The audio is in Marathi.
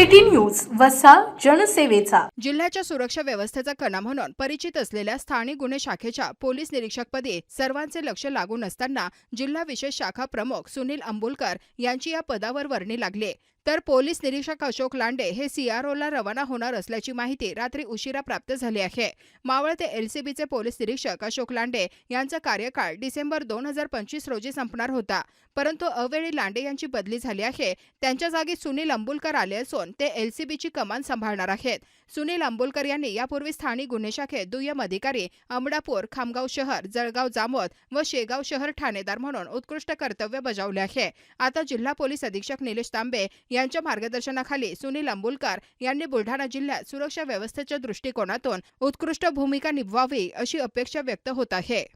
City news वसा जनसेवेचा. जिल्ह्याच्या सुरक्षा व्यवस्थेचा कणा म्हणून परिचित असलेल्या स्थानिक गुन्हे शाखेच्या पोलीस निरीक्षकपदी सर्वांचे लक्ष लागून असताना जिल्हा विशेष शाखा प्रमुख सुनील अंबुलकर यांची या पदावर वर्णी लागली. तर पोलीस निरीक्षक अशोक लांडे हे सीआरओला रवाना होणार असल्याची माहिती रात्री उशिरा प्राप्त झाली आहे. मावळ ते एलसीबीचे पोलीस निरीक्षक अशोक लांडे यांचा कार्यकाळ डिसेंबर दोन हजार पंचवीस रोजी संपणार होता. परंतु अवेळी लांडे यांची बदली झाली आहे. त्यांच्या जागी सुनील अंबुलकर आले असून ते एलसीबीची कमान सांभाळणार आहेत. सुनील अंबुलकर यांनी यापूर्वी स्थानिक गुन्हे शाखेत दुय्यम अधिकारी अमडापूर खामगाव शहर जळगाव जामोद व शेगाव शहर ठाणेदार म्हणून उत्कृष्ट कर्तव्य बजावले आहे. आता जिल्हा पोलीस अधीक्षक निलेश तांबे यांच्या मार्गदर्शनाखाली सुनील अंबुलकर यांनी बुलढाणा जिल्ह्यात सुरक्षा व्यवस्थेच्या दृष्टिकोनातून उत्कृष्ट भूमिका निभवावी अशी अपेक्षा व्यक्त होत आहे.